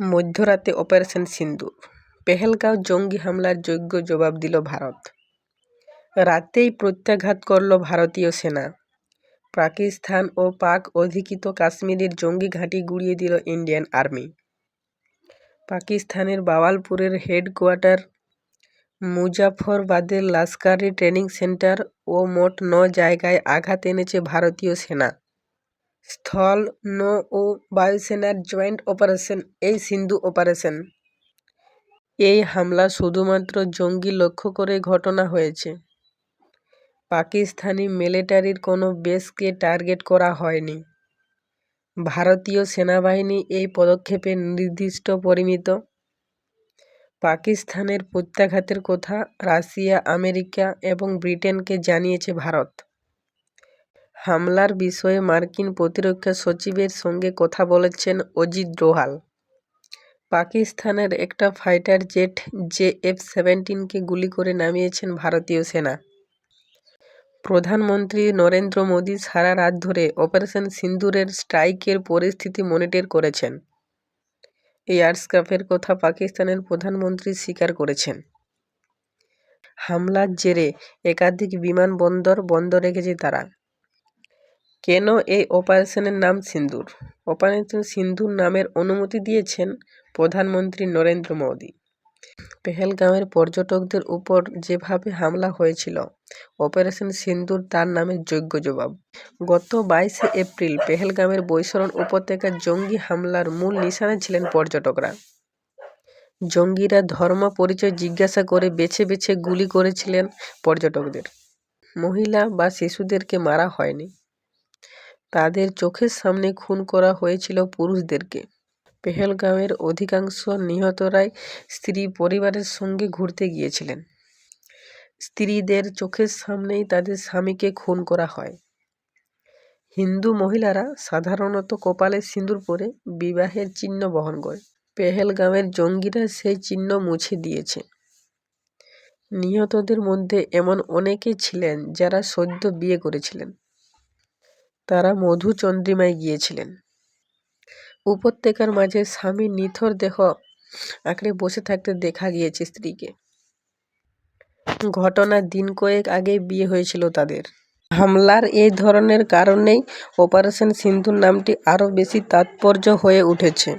মধ্যরাতে অপারেশন সিন্দুর। পেহেলগাঁও জঙ্গি হামলার যোগ্য জবাব দিল ভারত। রাতেই প্রত্যাঘাত করল ভারতীয় সেনা। পাকিস্তান ও পাক অধিকৃত কাশ্মীরের জঙ্গি ঘাঁটি গুঁড়িয়ে দিল ইন্ডিয়ান আর্মি। পাকিস্তানের বাওয়ালপুরের হেডকোয়ার্টার মুজাফরবাদের লাস্কারি ট্রেনিং সেন্টার ও মোট ন জায়গায় আঘাত এনেছে ভারতীয় সেনা। স্থল, নৌ ও বায়ুসেনার জয়েন্ট অপারেশন, এই সিন্ধু অপারেশন। এই হামলা শুধুমাত্র জঙ্গি লক্ষ্য করে ঘটনা হয়েছে। পাকিস্তানি মিলিটারির কোনো বেসকে টার্গেট করা হয়নি। ভারতীয় সেনাবাহিনী এই পদক্ষেপে নির্দিষ্ট পরিমিত। পাকিস্তানের প্রত্যাঘাতের কথা রাশিয়া, আমেরিকা এবং ব্রিটেনকে জানিয়েছে ভারত। হামলার বিষয়ে মার্কিন প্রতিরক্ষা সচিবের সঙ্গে কথা বলেছেন অজিত ডোভাল। পাকিস্তানের একটা ফাইটার জেট জে এফ সেভেন্টিনকে গুলি করে নামিয়েছেন ভারতীয় সেনা। প্রধানমন্ত্রী নরেন্দ্র মোদী সারা রাত ধরে অপারেশন সিন্দুরের স্ট্রাইকের পরিস্থিতি মনিটর করেছেন। এয়ারস্কাফের কথা পাকিস্তানের প্রধানমন্ত্রী স্বীকার করেছেন। হামলার জেরে একাধিক বিমানবন্দর বন্ধ রেখেছে তারা। কেন এই অপারেশনের নাম সিন্দুর? অপারেশন সিন্ধুর নামের অনুমতি দিয়েছেন প্রধানমন্ত্রী নরেন্দ্র মোদী। পেহেলগাঁওয়ের পর্যটকদের উপর যেভাবে হামলা হয়েছিল, অপারেশন সিন্দুর তার নামের যোগ্য জবাব। গত বাইশে এপ্রিল পেহেলগামের বৈশরণ উপত্যকার জঙ্গি হামলার মূল নিশানা ছিলেন পর্যটকরা। জঙ্গিরা ধর্ম পরিচয় জিজ্ঞাসা করে বেছে বেছে গুলি করেছিলেন পর্যটকদের। মহিলা বা শিশুদেরকে মারা হয়নি। তাদের চোখের সামনে খুন করা হয়েছিল পুরুষদেরকে। পেহেলগাঁওয়ের অধিকাংশ নিহতরাই স্ত্রী পরিবারের সঙ্গে ঘুরতে গিয়েছিলেন। স্ত্রীদের চোখের সামনেই তাদের স্বামীকে খুন করা হয়। হিন্দু মহিলারা সাধারণত কপালে সিঁদুর পরে বিবাহের চিহ্ন বহন করে। পেহেলগাঁওয়ের জঙ্গিরা সেই চিহ্ন মুছে দিয়েছে। নিহতদের মধ্যে এমন অনেকে ছিলেন যারা সদ্য বিয়ে করেছিলেন। তারা মধুচন্দ্রিমায় গিয়েছিলেন। উপত্যকার মাঝে স্বামীর নিথর দেহ আঁকড়ে বসে থাকতে দেখা গিয়েছে স্ত্রীকে। ঘটনার দিন কয়েক আগে বিয়ে হয়েছিল তাদের। হামলার এই ধরনের কারণেই অপারেশন সিন্ধুর নামটি আরও বেশি তাৎপর্য হয়ে উঠেছে।